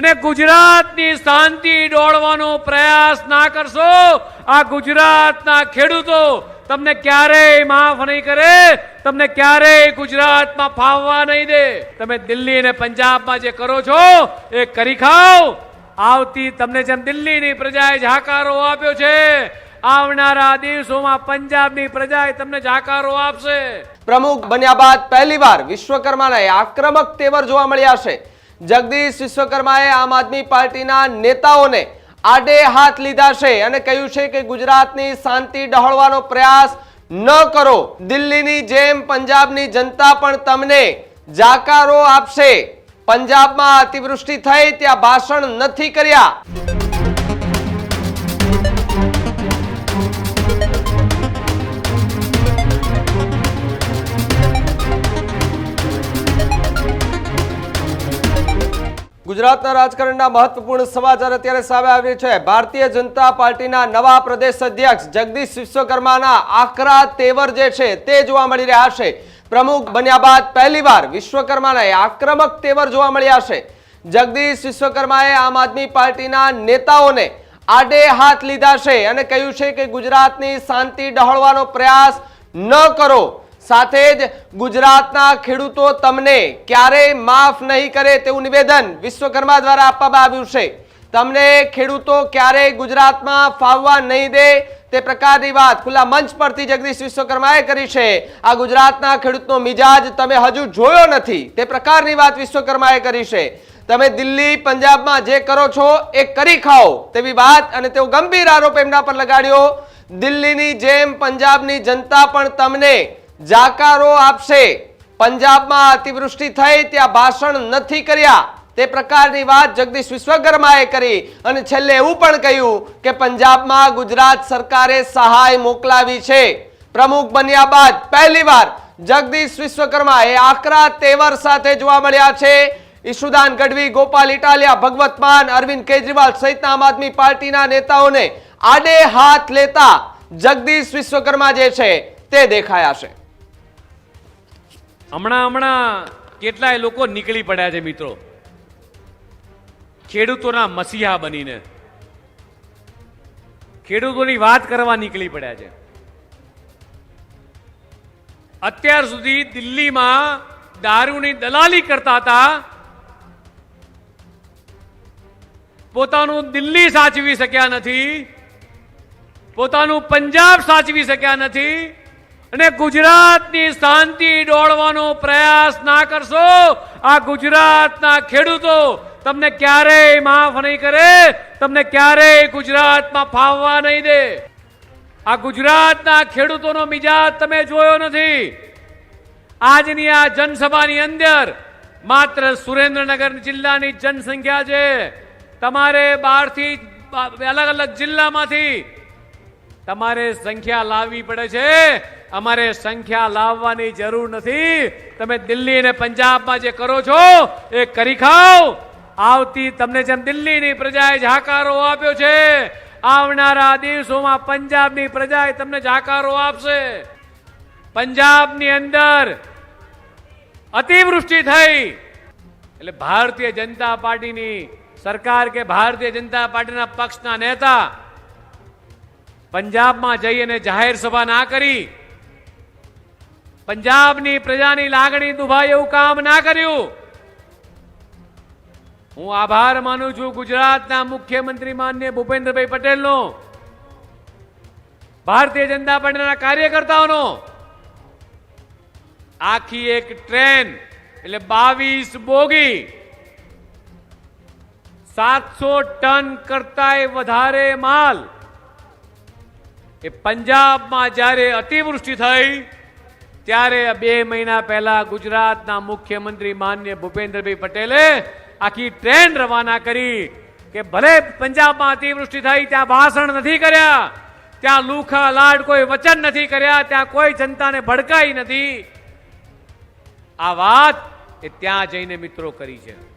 અને ગુજરાતની શાંતિ દોડવાનો પ્રયાસ ના કરશો. આ ગુજરાતના ખેડૂતો તમને ક્યારેય માફ નહીં કરે, તમને ક્યારેય ગુજરાતમાં ફાવવા નહીં દે. તમે દિલ્હી અને પંજાબમાં જે કરો છો, એ કરી ખાઓ. આવતી તમને જેમ દિલ્હીની પ્રજાએ જાકારો આપ્યો છે, આવનારા દિવસોમાં પંજાબની પ્રજાએ તમને જાકારો આપશે. પ્રમુખ બન્યા બાદ પહેલીવાર વિશ્વકર્માના આક્રમક તેવર જોવા મળ્યા છે. જગદીશ વિશ્વકર્માએ આમ આદમી પાર્ટીના નેતાઓને આડે હાથ લીધા છે અને કહ્યું છે કે ગુજરાતની શાંતિ ડહોળવાનો પ્રયાસ ન કરો. દિલ્હીની જેમ પંજાબની જનતા પણ તમને જાકારો આપશે. પંજાબમાં અતિવૃષ્ટિ થઈ, ત્યાં ભાષણ નથી કર્યા. ગુજરાતના રાજકારણના મહત્વપૂર્ણ સમાચાર અત્યારે સામે આવે છે. ભારતીય જનતા પાર્ટીના નવા પ્રદેશ અધ્યક્ષ જગદીશ વિશ્વકર્માના આકરા તેવર જે છે તે જોવા મળી રહ્યા છે. પ્રમુખ બન્યા બાદ પહેલીવાર વિશ્વકર્માના આક્રમક તેવર જોવા મળ્યા છે. જગદીશ વિશ્વકર્માએ આમ આદમી પાર્ટીના નેતાઓને આડે હાથ લીધા છે અને કહ્યું છે કે ગુજરાતની શાંતિ ડહોળવાનો પ્રયાસ ન કરો. સાથે જ ગુજરાતના ખેડૂતો તમને ક્યારેય માફ નહીં કરે તેવું નિવેદન વિશ્વકર્મા દ્વારા આપવામાં આવ્યું છે. તમને ખેડૂતો ક્યારેય ગુજરાતમાં ફાવવા નહીં દે તે પ્રકારની વાત ખુલ્લા મંચ પરથી જગદીશ વિશ્વકર્માએ કરી છે. આ ગુજરાતના ખેડૂતનો મિજાજ તમે હજુ જોયો નથી તે પ્રકારની વાત વિશ્વકર્માએ કરી છે. તમે દિલ્હી, પંજાબમાં જે કરો છો એ કરી ખાઓ તેવી વાત અને તેઓ ગંભીર આરોપ એમના પર લગાડ્યો. દિલ્હીની જેમ પંજાબની જનતા પણ તમને જાકારો આપશે. પંજાબમાં અતિવૃષ્ટિ થઈ, ત્યાં ભાષણ નથી કર્યા. તે પ્રકારની વાત જગદીશ વિશ્વકર્માએ કરી અને છેલ્લે એવું પણ કહ્યું કે પંજાબમાં ગુજરાત સરકારે સહાય મોકલાવી છે. પ્રમુખ બન્યા બાદ પહેલીવાર જગદીશ વિશ્વકર્મા એ આકરા તેવર સાથે જોવા મળ્યા છે. ઈશુદાન ગઢવી, ગોપાલ ઇટાલિયા, ભગવત માન, અરવિંદ કેજરીવાલ સહિતના આમ આદમી પાર્ટીના નેતાઓને આડે હાથ લેતા જગદીશ વિશ્વકર્મા જે છે તે દેખાયા છે. હમણાં હમણાં કેટલાય લોકો નીકળી પડ્યા છે મિત્રો. ખેડૂતોના મસીહા બનીને. ખેડૂતોની વાત કરવા નીકળી પડ્યા છે. અત્યાર સુધી દિલ્હીમાં દારૂની દલાલી કરતા હતા. પોતાનું દિલ્હી સાચવી શક્યા નથી. પોતાનું પંજાબ સાચવી શક્યા નથી. અને ગુજરાતની શાંતિ દોડવાનો પ્રયાસ ના કરશો. આ ગુજરાતના ખેડૂતો તમને ક્યારેય માફ નહીં કરે, તમને ક્યારેય ગુજરાતમાં ફાવવા નહીં દે. આ ગુજરાતના ખેડૂતોનો મિજાજ તમે જોયો નથી. આજની આ જનસભાની અંદર માત્ર સુરેન્દ્રનગર જિલ્લાની જનસંખ્યા છે. તમારે બહારથી અલગ અલગ જિલ્લામાંથી તમારે સંખ્યા લાવવી પડે છે. અમારે સંખ્યા લાવવાની જરૂર નથી. તમે દિલ્હી અને પંજાબમાં જે કરો છો, એ કરી ખાઓ. આવતી તમને જેમ દિલ્હીની પ્રજાએ જાકારો આપ્યો છે, આવનારા દિવસોમાં પંજાબની પ્રજાએ તમને જાકારો આપશે. પંજાબની અંદર અતિવૃષ્ટિ થઈ. એટલે ભારતીય જનતા પાર્ટીની સરકાર કે ભારતીય જનતા પાર્ટીના પક્ષના નેતા પંજાબમાં જઈ અને જાહેર સભા ના કરી. પંજાબની પ્રજાની લાગણી દુભાય એવું કામ ના કર્યું. હું આભાર માનું છું ગુજરાતના મુખ્યમંત્રી માન્ય ભૂપેન્દ્રભાઈ પટેલનો, ભારતીય જનતા પાર્ટીના કાર્યકર્તાઓનો. આખી એક ટ્રેન એટલે બાવીસ બોગી સાતસો ટન કરતાંય વધારે માલ એ પંજાબમાં જ્યારે અતિવૃષ્ટિ થઈ, ત્યારે બે મહિના પહેલા ગુજરાતના મુખ્યમંત્રી માન્ય ભૂપેન્દ્રભાઈ પટેલે આખી ટ્રેન રવાના કરી કે ભલે પંજાબમાં અતિવૃષ્ટિ થઈ, ત્યાં ભાષણ નથી કર્યા, ત્યાં લુખા લાડ કોઈ વચન નથી કર્યા, ત્યાં કોઈ જનતાને ભડકાઈ નથી. આ વાત એ ત્યાં જઈને મિત્રો કરી છે.